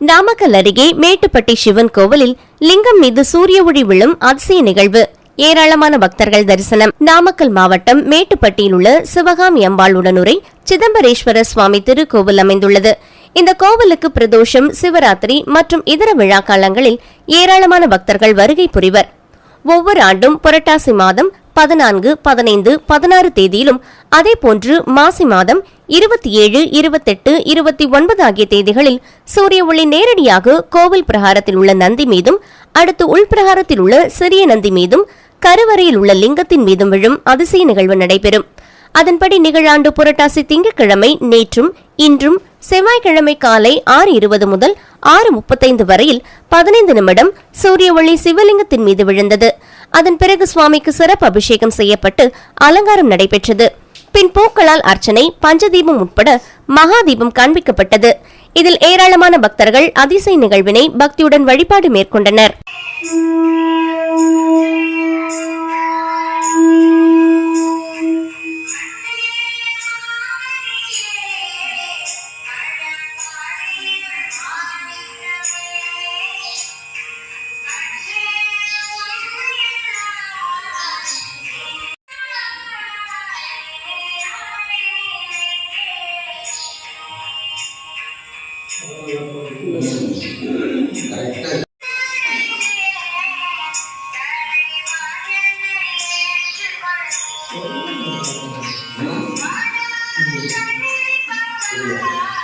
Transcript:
நாமக்கல் அருகே மேட்டுப்பட்டி சிவன் கோவிலில் லிங்கம் மீது சூரிய ஒளி விழும் அதிசய நிகழ்வு. ஏராளமான பக்தர்கள் தரிசனம். நாமக்கல் மாவட்டம் மேட்டுப்பட்டியில் உள்ள சிவகாமி அம்பாள் உடனுரை சிதம்பரேஸ்வர சுவாமி திருக்கோவில் அமைந்துள்ளது. இந்த கோவிலுக்கு பிரதோஷம் சிவராத்திரி மற்றும் இதர விழா காலங்களில் ஏராளமான பக்தர்கள் வருகை புரிவர். ஒவ்வொரு ஆண்டும் புரட்டாசி மாதம் பதினான்கு பதினைந்து பதினாறு தேதியிலும் அதேபோன்று மாசி மாதம் இருபத்தி ஏழு இருபத்தெட்டு இருபத்தி ஒன்பது ஆகிய தேதிகளில் சூரிய ஒளி நேரடியாக கோவில் பிரகாரத்தில் உள்ள நந்தி மீதும் அடுத்து உள்பிரகாரத்தில் உள்ள சிறிய நந்தி மீதும் கருவறையில் உள்ள லிங்கத்தின் மீதும் விழும் அதிசய நிகழ்வு நடைபெறும். அதன்படி நிகழாண்டு புரட்டாசி திங்கட்கிழமை நேற்றும் இன்றும் செவ்வாய்க்கிழமை காலை ஆறு இருபது முதல் ஆறு முப்பத்தைந்து வரையில் பதினைந்து நிமிடம் சூரிய ஒளி சிவலிங்கத்தின் மீது விழுந்தது. அதன் பிறகு சுவாமிக்கு சிறப்பு அபிஷேகம் செய்யப்பட்டு அலங்காரம் நடைபெற்றது. பின் பூக்களால் அர்ச்சனை பஞ்சதீபம் உட்பட மகாதீபம் காண்பிக்கப்பட்டது. இதில் ஏராளமான பக்தர்கள் அதிசய நிகழ்வினை பக்தியுடன் வழிபாடு மேற்கொண்டனர். Correct Yeah.